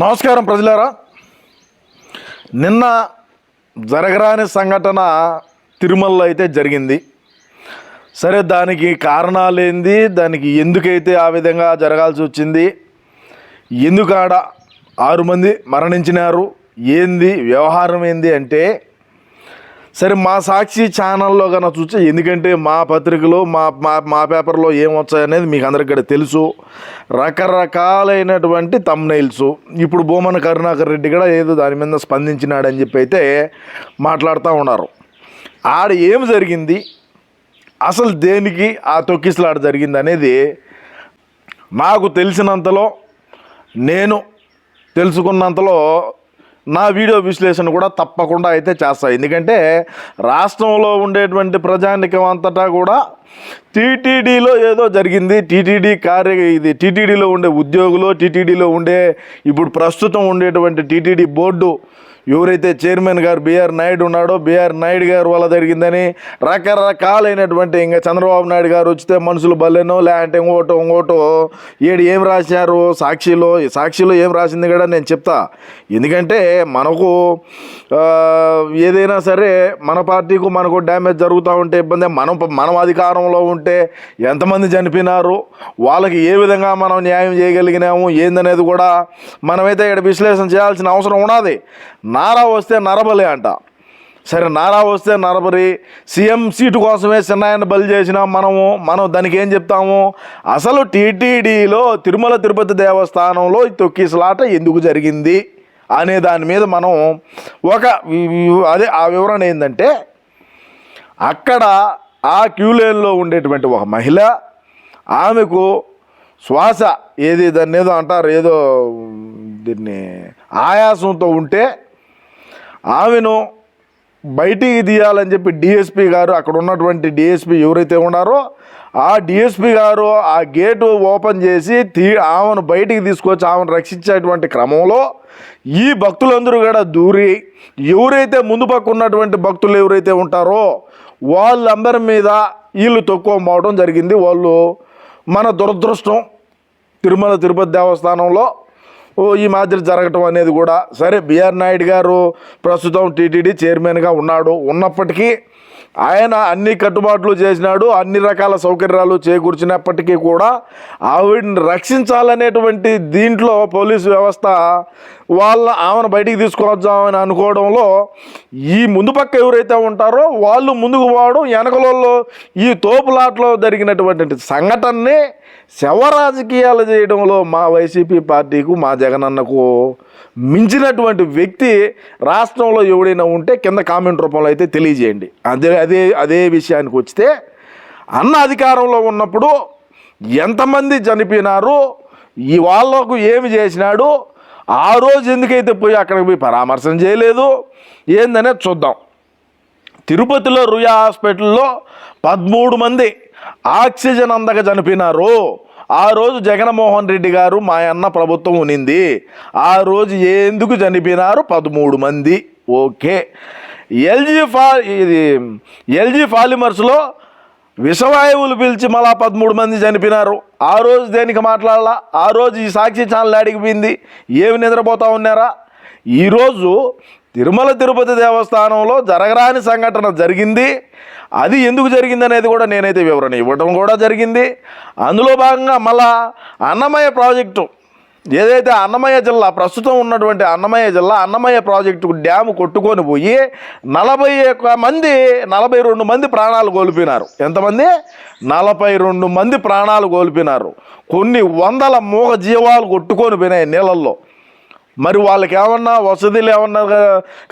నమస్కారం ప్రజలారా. నిన్న జరగరాని సంఘటన తిరుమలలో అయితే జరిగింది. సరే దానికి కారణాలు ఏంది దానికి ఎందుకైతే ఆ విధంగా జరగాల్సి వచ్చింది? ఎందుకు ఆడ ఆరు మంది మరణించినారు? ఏంది? వ్యవహారం ఏంది అంటే సరే మా సాక్షి ఛానల్లో కన్నా చూస్తే ఎందుకంటే మా పత్రికలో మా మా మా పేపర్లో ఏం వచ్చాయనేది మీకు అందరికి తెలుసు. రకరకాలైనటువంటి తమ్నైల్స్ ఇప్పుడు భూమన కరుణాకర్ రెడ్డి కూడా ఏదో దాని మీద స్పందించినాడని చెప్పి అయితే మాట్లాడుతూ ఉన్నారు. ఆడ ఏం జరిగింది? అసలు దేనికి ఆ తొక్కిసలాట జరిగింది అనేది నాకు తెలిసినంతలో నేను తెలుసుకున్నంతలో నా వీడియో విశ్లేషణ కూడా తప్పకుండా అయితే చేస్తాయి ఎందుకంటే రాష్ట్రంలో ఉండేటువంటి ప్రజానికం అంతటా కూడా టీటీడీలో ఏదో జరిగింది. టీటీడీ కార్య ఇది టీటీడీలో ఉండే ఉద్యోగులు టీటీడీలో ఉండే ఇప్పుడు ప్రస్తుతం ఉండేటువంటి టీటీడీ బోర్డు ఎవరైతే చైర్మన్ గారు బీఆర్ నాయుడు ఉన్నాడో బీఆర్ నాయుడు గారు వల్ల జరిగిందని రకరకాలైనటువంటి ఇంకా చంద్రబాబు నాయుడు గారు వచ్చితే మనుషులు బల్లెనో లేదంటే ఇంకోటో ఇంకోటో ఏడు ఏం రాశారు? సాక్షిలో సాక్షిలో ఏం రాసింది కూడా నేను చెప్తా. ఎందుకంటే మనకు ఏదైనా సరే మన పార్టీకు మనకు డ్యామేజ్ జరుగుతూ ఉంటే ఇబ్బంది. మనం మనం అధికారంలో ఉంటే ఎంతమంది చనిపోయినారు? వాళ్ళకి ఏ విధంగా మనం న్యాయం చేయగలిగినాము? ఏందనేది కూడా మనమైతే ఇక్కడ విశ్లేషణ చేయాల్సిన అవసరం ఉన్నది. నారా వస్తే నరబలి అంట. సరే నారా వస్తే నరబరి సీఎం సీటు కోసమే చిన్నాయన బలి చేసినాం మనము మనం దానికి ఏం చెప్తాము? అసలు టీటీడీలో తిరుమల తిరుపతి దేవస్థానంలో తొక్కిసలాట ఎందుకు జరిగింది? అనే దాని మీద మనం ఒక వి- అదే ఆ వివరణ ఏంటంటే అక్కడ ఆ క్యూ లైన్లో ఉండేటువంటి ఒక మహిళ ఆమెకు శ్వాస ఏది దాన్ని ఏదో అంటారు ఏదో దీన్ని ఆయాసంతో ఉంటే ఆమెను బయటికి తీయాలని చెప్పి డిఎస్పి గారు అక్కడ ఉన్నటువంటి డిఎస్పి ఎవరైతే ఉన్నారో ఆ డిఎస్పి గారు ఆ గేటు ఓపెన్ చేసి తీ ఆమెను బయటికి తీసుకొచ్చి ఆమెను రక్షించేటువంటి క్రమంలో ఈ భక్తులందరూ కూడా దూరి ఎవరైతే ముందు పక్క ఉన్నటువంటి భక్తులు ఎవరైతే ఉంటారో వాళ్ళందరి మీద వీళ్ళు తక్కువ మోవడం జరిగింది. వాళ్ళు మన దురదృష్టం తిరుమల తిరుపతి దేవస్థానంలో ఈ మాదిరి జరగటం అనేది కూడా సరే బిఆర్ నాయుడు గారు ప్రస్తుతం టీటీడీ చైర్మన్గా ఉన్నాడు. ఉన్నప్పటికీ ఆయన అన్ని కట్టుబాట్లు చేసినాడు అన్ని రకాల సౌకర్యాలు చేకూర్చినప్పటికీ కూడా ఆవిడని రక్షించాలనేటువంటి దీంట్లో పోలీసు వ్యవస్థ వాళ్ళ ఆమెను బయటికి తీసుకొద్దామని అనుకోవడంలో ఈ ముందు పక్క ఎవరైతే ఉంటారో వాళ్ళు ముందుకు పోవడం వెనకలలో ఈ తోపులాట్లో జరిగినటువంటి సంఘటనని శవ రాజకీయాలు చేయడంలో మా వైసీపీ పార్టీకు మా జగనన్నకు మించినటువంటి వ్యక్తి రాష్ట్రంలో ఎవడైనా ఉంటే కింద కామెంట్ రూపంలో అయితే తెలియజేయండి. అదే అదే అదే విషయానికి వస్తే అన్న అధికారంలో ఉన్నప్పుడు ఎంతమంది చనిపోయినారు ఈ వాళ్ళకు ఏమి చేసినాడు ఆ రోజు ఎందుకైతే పోయి అక్కడికి పోయి పరామర్శం చేయలేదు ఏందనేది చూద్దాం. తిరుపతిలో రుయా హాస్పిటల్లో పదమూడు మంది ఆక్సిజన్ అందక చనిపోయినారు. ఆ రోజు జగన్మోహన్ రెడ్డి గారు మా అన్న ప్రభుత్వం ఉనింది. ఆ రోజు ఎందుకు చనిపోయినారు? పదమూడు మంది. ఓకే. ఎల్జీ ఫా ఇది ఎల్జీ ఫాలిమర్స్లో విషవాయువులు పిలిచి మళ్ళా పదమూడు మంది చనిపోయినారు. ఆ రోజు దేనికి మాట్లాడాలా? ఆ రోజు ఈ సాక్షి ఛానల్ అడిగిపోయింది ఏమి నిద్రపోతా ఉన్నారా? ఈరోజు తిరుమల తిరుపతి దేవస్థానంలో జరగరాని సంఘటన జరిగింది. అది ఎందుకు జరిగింది అనేది కూడా నేనైతే వివరణ ఇవ్వడం కూడా జరిగింది. అందులో భాగంగా మళ్ళా అన్నమయ్య ప్రాజెక్టు ఏదైతే అన్నమయ్య జిల్లా ప్రస్తుతం ఉన్నటువంటి అన్నమయ్య జిల్లా అన్నమయ్య ప్రాజెక్టుకు డ్యాము కొట్టుకొని పోయి నలభై ఒక్క మంది నలభై రెండు మంది ప్రాణాలు కోల్పోయినారు. ఎంతమంది? నలభై రెండు మంది ప్రాణాలు కోల్పోయినారు. కొన్ని వందల మూగ జీవాలు కొట్టుకొని పోయినాయి నీళ్ళల్లో. మరి వాళ్ళకి ఏమన్నా వసతులు ఏమన్నా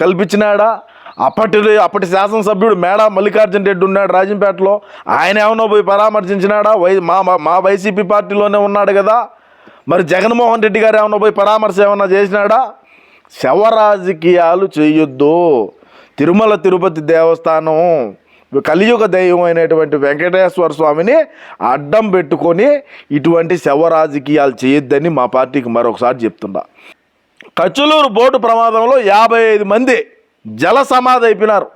కల్పించినాడా? అప్పటి అప్పటి శాసనసభ్యుడు మేడ మల్లికార్జున రెడ్డి ఉన్నాడు రాజంపేటలో. ఆయన ఏమన్నా పోయి పరామర్శించినాడా? వై మా మా- మా వైసీపీ పార్టీలోనే ఉన్నాడు కదా. మరి జగన్మోహన్ రెడ్డి గారు ఏమన్నా పోయి పరామర్శ ఏమన్నా చేసినాడా? శవ రాజకీయాలు చేయొద్దు. తిరుమల తిరుపతి దేవస్థానం కలియుగ దైవం అయినటువంటి వెంకటేశ్వర స్వామిని అడ్డం పెట్టుకొని ఇటువంటి శవ రాజకీయాలు చేయొద్దని మా పార్టీకి మరొకసారి చెప్తున్నా. కచ్చులూరు బోటు ప్రమాదంలో యాభై ఐదు మంది జల సమాధి అయిపోయినారు.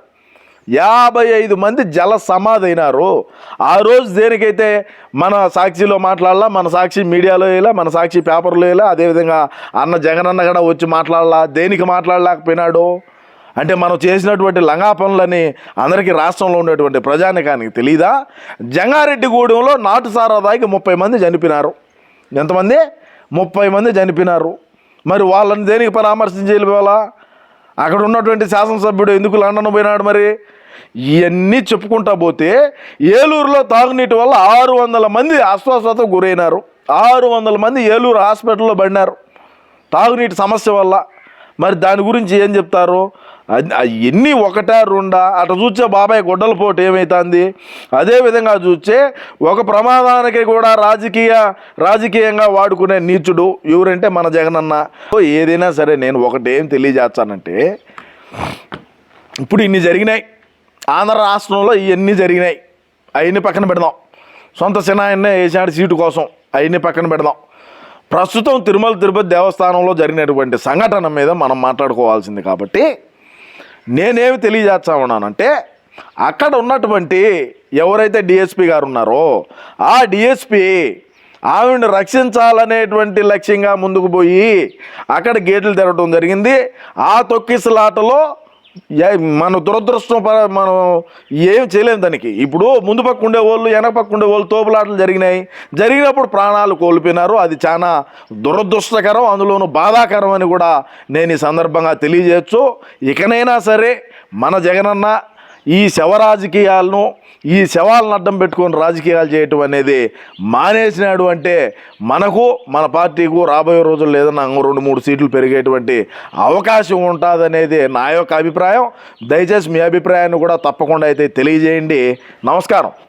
యాభై ఐదు మంది జల సమాధి అయినారు. ఆ రోజు దేనికైతే మన సాక్షిలో మాట్లాడాలా మన సాక్షి మీడియాలో వేయాలా మన సాక్షి పేపర్లో వేయాలా అదేవిధంగా అన్న జగనన్న కూడా వచ్చి మాట్లాడాలా దేనికి మాట్లాడలేకపోయినాడు? అంటే మనం చేసినటువంటి లంగా పనులని అందరికీ రాష్ట్రంలో ఉన్నటువంటి ప్రజానికానికి తెలీదా? జంగారెడ్డిగూడెంలో నాటు సారాదాయికి ముప్పై మంది చనిపోయినారు. ఎంతమంది? ముప్పై మంది చనిపోయినారు. మరి వాళ్ళని దేనికి పరామర్శం చేయలేవాలా అక్కడ ఉన్నటువంటి శాసనసభ్యుడు ఎందుకు లండన్ పోయినాడు మరి? ఇవన్నీ చెప్పుకుంటా పోతే ఏలూరులో తాగునీటి వల్ల ఆరు వందల మంది అస్వస్థతకు గురైనారు. ఆరు వందల మంది ఏలూరు హాస్పిటల్లో పడినారు. తాగునీటి సమస్య వల్ల మరి దాని గురించి ఏం చెప్తారు? అది- ఎన్ని ఒకటా రెండా? అటు చూస్తే బాబాయ్ గొడ్డల పోటు ఏమవుతుంది అదేవిధంగా చూస్తే ఒక ప్రమాదానికి కూడా రాజకీయ రాజకీయంగా వాడుకునే నీచుడు ఎవరంటే మన జగనన్న. ఓ ఏదైనా సరే నేను ఒకటేం తెలియజేస్తానంటే ఇప్పుడు ఇన్ని జరిగినాయి. ఆంధ్ర రాష్ట్రంలో ఇవన్నీ జరిగినాయి. అవన్నీ పక్కన పెడదాం. సొంత సినాయన్నే వేసాడు సీటు కోసం. అవన్నీ పక్కన పెడదాం. ప్రస్తుతం తిరుమల తిరుపతి దేవస్థానంలో జరిగినటువంటి సంఘటన మీద మనం మాట్లాడుకోవాల్సింది కాబట్టి నేనేమి తెలియజేస్తా ఉన్నానంటే అక్కడ ఉన్నటువంటి ఎవరైతే డిఎస్పి గారు ఉన్నారో ఆ డిఎస్పి ఆవిడని రక్షించాలనేటువంటి లక్ష్యంగా ముందుకు పోయి అక్కడ గేట్లు తెరవడం జరిగింది. ఆ తొక్కిసలాటలో మన దురదృష్టం ప- మనం ఏం చేయలేము దానికి. ఇప్పుడు ముందు పక్క ఉండే వాళ్ళు వెనక పక్క ఉండే వాళ్ళు తోపులాటలు జరిగినాయి. జరిగినప్పుడు ప్రాణాలు కోల్పోయినారు. అది చాలా దురదృష్టకరం అందులోనూ బాధాకరం అని కూడా నేను ఈ సందర్భంగా తెలియజేయచ్చు. ఇకనైనా సరే మన జగనన్న ఈ శవ రాజకీయాలను ఈ శవాలను అడ్డం పెట్టుకొని రాజకీయాలు చేయటం అనేది మానేసినాడు అంటే మనకు మన పార్టీకు రాబోయే రోజుల్లో ఏదన్నా రెండు మూడు సీట్లు పెరిగేటువంటి అవకాశం ఉంటుందనేది నా యొక్క అభిప్రాయం. దయచేసి మీ అభిప్రాయాన్ని కూడా తప్పకుండా అయితే తెలియజేయండి. నమస్కారం.